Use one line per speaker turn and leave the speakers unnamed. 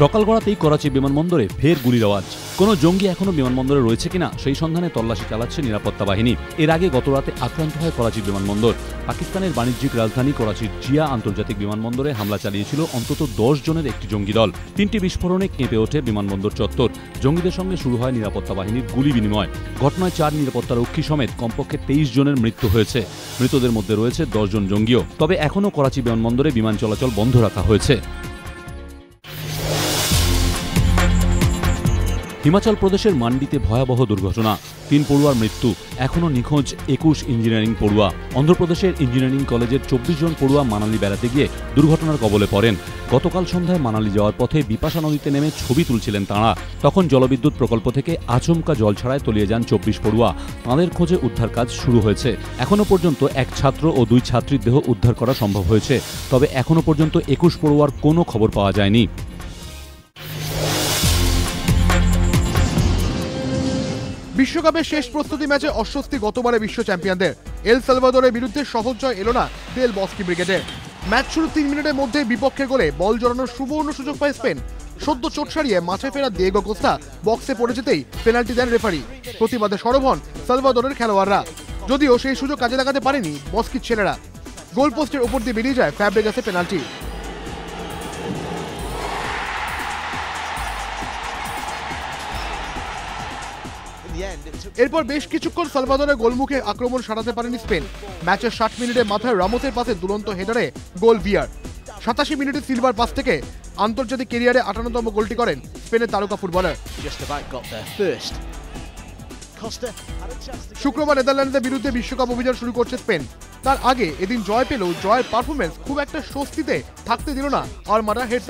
সকাল গড়াতেই করাচি বিমানবন্দরে ফের গুলির আওয়াজ। কোনো জঙ্গি এখনও বিমানবন্দরে রয়েছে কিনা সেই সন্ধানে তল্লাশি চালাচ্ছে নিরাপত্তা বাহিনী। এর আগে গতরাতে আক্রান্ত হয় করাচি বিমানবন্দর। পাকিস্তানের বাণিজ্যিক রাজধানী করাচির জিয়া আন্তর্জাতিক বিমানবন্দরে হামলা চালিয়েছিল অন্তত দশ জনের একটি জঙ্গি দল। তিনটি বিস্ফোরণে কেঁপে ওঠে বিমানবন্দর চত্বর। জঙ্গিদের সঙ্গে শুরু হয় নিরাপত্তা বাহিনীর গুলি বিনিময়। ঘটনায় চার নিরাপত্তারক্ষী সমেত কমপক্ষে তেইশ জনের মৃত্যু হয়েছে। মৃতদের মধ্যে রয়েছে দশজন জঙ্গিও। তবে এখনও করাচি বিমানবন্দরে বিমান চলাচল বন্ধ রাখা হয়েছে। হিমাচল প্রদেশের মান্ডিতে ভয়াবহ দুর্ঘটনা। তিন পড়ুয়ার মৃত্যু। এখনও নিখোঁজ একুশ ইঞ্জিনিয়ারিং পড়ুয়া। অন্ধ্রপ্রদেশের ইঞ্জিনিয়ারিং কলেজের চব্বিশ জন পড়ুয়া মানালি বেড়াতে গিয়ে দুর্ঘটনার কবলে পড়েন। গতকাল সন্ধ্যায় মানালি যাওয়ার পথে বিপাশা নদীতে নেমে ছবি তুলছিলেন তাঁরা। তখন জলবিদ্যুৎ প্রকল্প থেকে আচমকা জল ছাড়ায় তলিয়ে যান চব্বিশ পড়ুয়া। তাঁদের খোঁজে উদ্ধার কাজ শুরু হয়েছে। এখনও পর্যন্ত এক ছাত্র ও দুই ছাত্রীর দেহ উদ্ধার করা সম্ভব হয়েছে। তবে এখনও পর্যন্ত একুশ পড়ুয়ার কোনো খবর পাওয়া যায়নি।
বিশ্বকাপের শেষ প্রস্তুতি ম্যাচে অস্বস্তি গতবারে বিশ্ব চ্যাম্পিয়নদের। এল সালভাদোরের বিরুদ্ধে সহজ জয় এলো না তেল বস্কি ব্রিগেডের। ম্যাচ শুরু তিন মিনিটের মধ্যে বিপক্ষের গোলে বল জড়ানোর সুবর্ণ সুযোগ পায় স্পেন। সদ্য চোট সারিয়ে মাঠে ফেরা দিয়েগো কোস্তা বক্সে পড়ে যেতেই পেনাল্টি দেন রেফারি। প্রতিবাদে সরব হন সালভাদোরের খেলোয়াড়রা। যদিও সেই সুযোগ কাজে লাগাতে পারেনি বস্কির ছেলেরা। গোলপোস্টের উপর দিয়ে বেরিয়ে যায় ফ্যাব্রেগাসের পেনাল্টি। এরপর বেশ কিছুক্ষণ সালভাদরের গোলমুখে আক্রমণ সারাতে পারেনি স্পেন। ম্যাচের ষাট মিনিটে মাথায় রামোসের পাশে দুরন্ত হেডারে গোল বিয়ার সাতাশি মিনিটে সিলভার পাস থেকে আন্তর্জাতিক কেরিয়ারে আটান্নতম গোলটি করেন স্পেনের তারকা ফুটবলার। শুক্রবার নেদারল্যান্ডসের বিরুদ্ধে বিশ্বকাপ অভিযান শুরু করছে স্পেন। তার আগে এদিন জয় পেলেও জয়ের পারফরমেন্স খুব একটা স্বস্তিতে থাকতে দিল না আর আরমারা হেড